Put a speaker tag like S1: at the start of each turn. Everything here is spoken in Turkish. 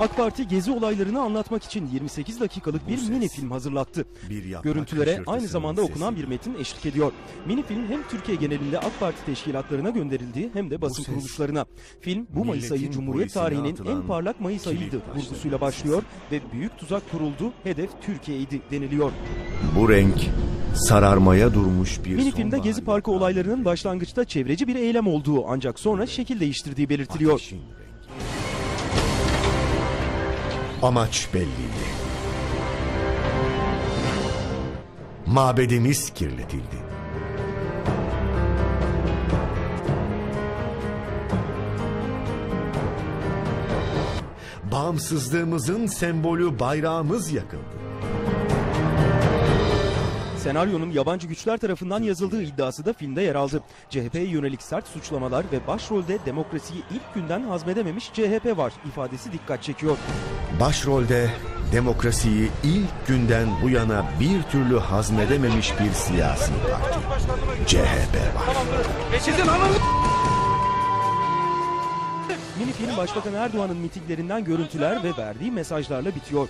S1: AK Parti gezi olaylarını anlatmak için 28 dakikalık bir
S2: ses.
S1: mini film hazırlattı.
S2: Bir
S1: Görüntülere aynı zamanda okunan
S2: sesi.
S1: bir metin eşlik ediyor. Mini film hem Türkiye genelinde AK Parti teşkilatlarına gönderildi hem de basın
S2: ses,
S1: kuruluşlarına. Film bu Mayıs ayı
S2: milletin
S1: Cumhuriyet tarihinin en parlak Mayıs ayıydı vurgusuyla başlıyor ve büyük tuzak kuruldu, hedef Türkiye'ydi deniliyor.
S2: Bu renk sararmaya durmuş bir
S1: Mini filmde Gezi Parkı olaylarının başlangıçta çevreci bir eylem olduğu ancak sonra şekil değiştirdiği belirtiliyor.
S2: Ateşin. Amaç belliydi. Mabedimiz kirletildi. Bağımsızlığımızın sembolü bayrağımız yakıldı.
S1: Senaryonun yabancı güçler tarafından yazıldığı iddiası da filmde yer aldı. CHP'ye yönelik sert suçlamalar ve başrolde demokrasiyi ilk günden hazmedememiş CHP var ifadesi dikkat çekiyor.
S2: Başrolde demokrasiyi ilk günden bu yana bir türlü hazmedememiş bir siyasi parti. CHP var.
S1: Mini film Başbakan Erdoğan'ın mitinglerinden görüntüler ve verdiği mesajlarla bitiyor.